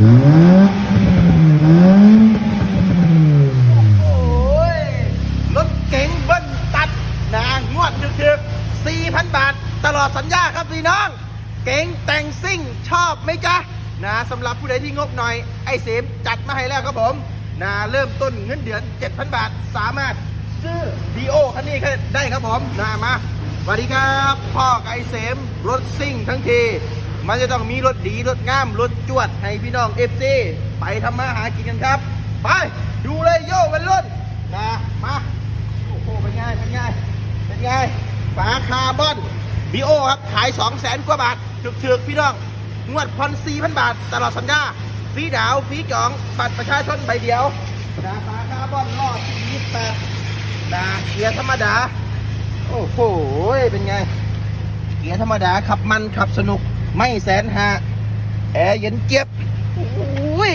โอ้ยรถเก๋งเบิ้ลตัดนะงวดถึกๆ4,000 บาท ตลอดสัญญาครับพี่น้อง เก๋งแต่งซิ่งชอบไหมจ๊ะนะสำหรับผู้ใดที่งบหน่อย ไอ้เสมจัดมาให้แล้วครับผมนะเริ่มต้นเงินเดือน 7,000 บาท สามารถซื้อดีโอคันนี้ได้ครับผมนะมาสวัสดีครับ พ่อไอ้เสมรถซิ่งทั้งที มันจะต้องมีรถดีรถงามรถจวดให้พี่น้องเอฟซีไปทำมาหากินกันครับ ไปดูเลยโย่เป็นรถนะมาโอ้โหเป็นไงเป็นไงเป็นไงฝาคาร์บอนบีโอครับขาย2 0 0แสนกว่าบาทถึกๆพี่น้องงวดผ่อน4,000บาท ตลอดสัญญาฟรีดาวฟรีจองบัตรประชาชนใบเดียวนะฝาคาร์บอนรอด28นะเกียร์ธรรมดา โอ้โหเป็นไงเกียร์ธรรมดาขับมันขับสนุก ไม่แสนหาแอร์เย็นเจี๊ยบโอ้ย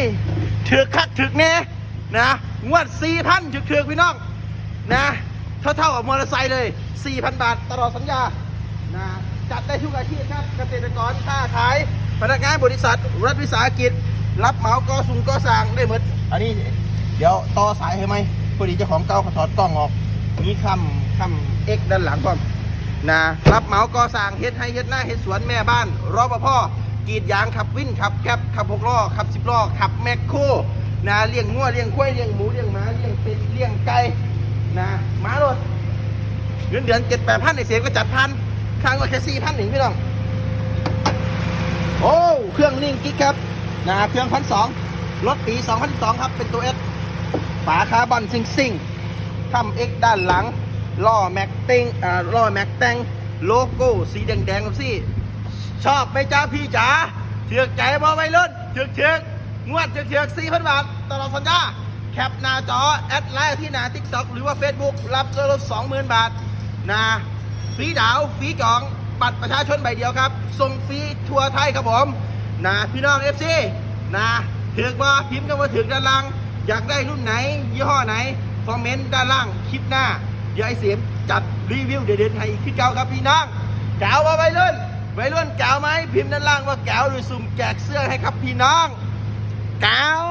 ถือกคักถือกแน่นะงวดสี่พันถือกถือกพี่น้องนะเท่าเท่าๆกับมอเตอร์ไซค์เลยสี่พันบาทตลอดสัญญานะจัดได้ทุกอาชีพครับเกษตรกรค้าขาย พนักงานบริษัท รัฐวิสาหกิจ รับเหมาก่อสุงก่อสร้างได้หมดอันนี้เดี๋ยวต่อสายให้ไหมพอดีเจ้าของเก่าเขาถอดกล้องออกมีคำคำเอ็กด้านหลังก่อน นะรับเหมาก่อสร้างเฮ็ดให้เฮ็ดหน้าเฮ็ดสวนแม่บ้านรอปภกรีดยางขับวินขับแก๊บขับหกล้อขับสิบล้อขับแมคโครนะเลี้ยงงัวเลี้ยงควายเลี้ยงหมูเลี้ยงหมาเลี้ยงเป็ดเลี้ยงไก่นะหมาโลดเงินเดือนเจ็ดแปดพันในเสียก็จัดพันค้างก็แค่สี่พันหนึ่งพี่น้องโอ้เครื่องนิ่งกิ๊กครับนะเครื่องพันสองรถปี2012ครับเป็นตัวเอสฝาคาร์บอนซิงซิงทำเอ็กด้านหลัง ล้อแม็กเต็งอ่าล้อแม็กแตงโลโก้สีแดงๆครับสิชอบไหมจ้าพี่จ๋าเถือกใจบอไว้รุ่นเถือกเถือกงวดเถือกเถือกสี่พันบาทตลอดสัญญาแคปหน้าจอ แอดไลน์ที่หน้าทิกตอกหรือว่า Facebook รับส่วนลดสองหมื่นบาทนะฟรีดาวฟรีจอง บัตรประชาชนใบเดียวครับ ส่งฟรีทั่วไทยครับผมนะพี่น้องเอฟซีนะถือกมาพิมพ์กันมาถึงด้านล่าง อยากได้รุ่นไหน ยี่ห้อไหน คอมเมนต์ด้านล่าง คลิปหน้า เดี๋ยวไอ้เสียมจัดรีวิวเด็ดๆให้ขึ้นเก่าครับพี่น้องเก้วมาไปเรุ่นไปรุ่นแก้วไหมพิมพ์ด้านล่างว่าแก้วหรือสุ่มแจกเสื้อให้ครับพี่น้องแก้ว